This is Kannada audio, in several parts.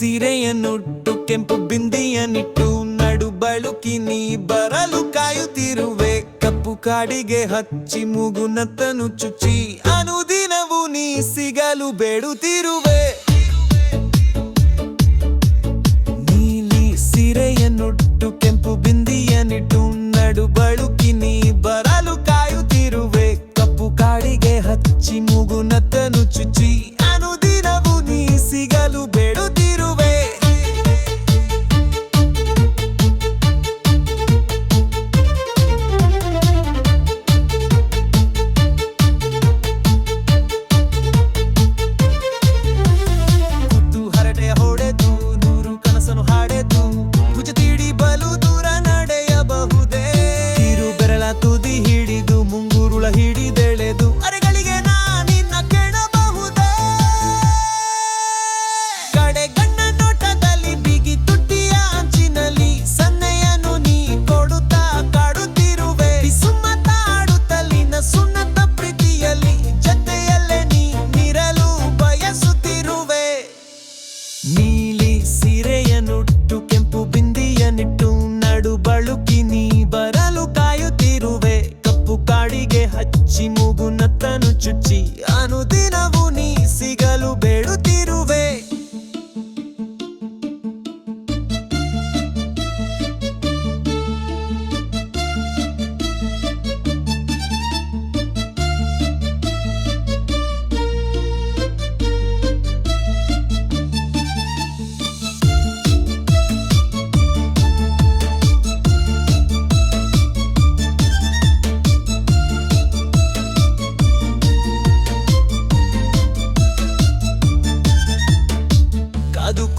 ಸೀರೆಯನ್ನುಟ್ಟು ಕೆಂಪು ಬಿಂದಿಯನ್ನಿಟ್ಟು ನಡುಬಳುಕಿ ನೀ ಬರಲು ಕಾಯುತ್ತಿರುವೆ. ಕಪ್ಪು ಕಾಡಿಗೆ ಹಚ್ಚಿ ಮೂಗು ನತ್ತನು ಚುಚ್ಚಿ ಅನುದಿನವು ನೀ ಸಿಗಲು ಬೇಡುತ್ತಿರುವೆ. ನೀಲಿ ಸೀರೆಯನ್ನುಟ್ಟು ಕೆಂಪು ಬಿಂದಿಯನ್ನಿಟ್ಟು ನಡುಬಳುಕಿ ನೀ ಬರಲು ಕಾಯುತ್ತಿರುವೆ. ಕಪ್ಪು ಕಾಡಿಗೆ ಹಚ್ಚಿ ಮೂಗು ನತ್ತನು ಚುಚ್ಚಿ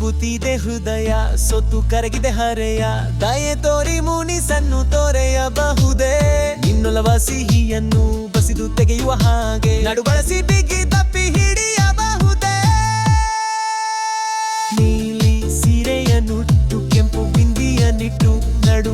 ಕೂತಿದೆ ಹೃದಯ, ಸೊತ್ತು ಕರಗಿದೆ ಹರೆಯ. ದಯೆ ತೋರಿ ಮುನಿಸನ್ನು ತೋರೆಯಬಹುದೇ? ಇನ್ನೊಲವ ಸಿಹಿಯನ್ನು ಬಸಿದು ತೆಗೆಯುವ ಹಾಗೆ. ನಡು ಬಳಸಿ ಬಿಗಿ ತಪ್ಪಿ ಹಿಡಿಯಬಹುದೇ? ನೀಲಿ ಸೀರೆಯನ್ನುಟ್ಟು ಕೆಂಪು ಬಿಂದಿಯನ್ನಿಟ್ಟು ನಡು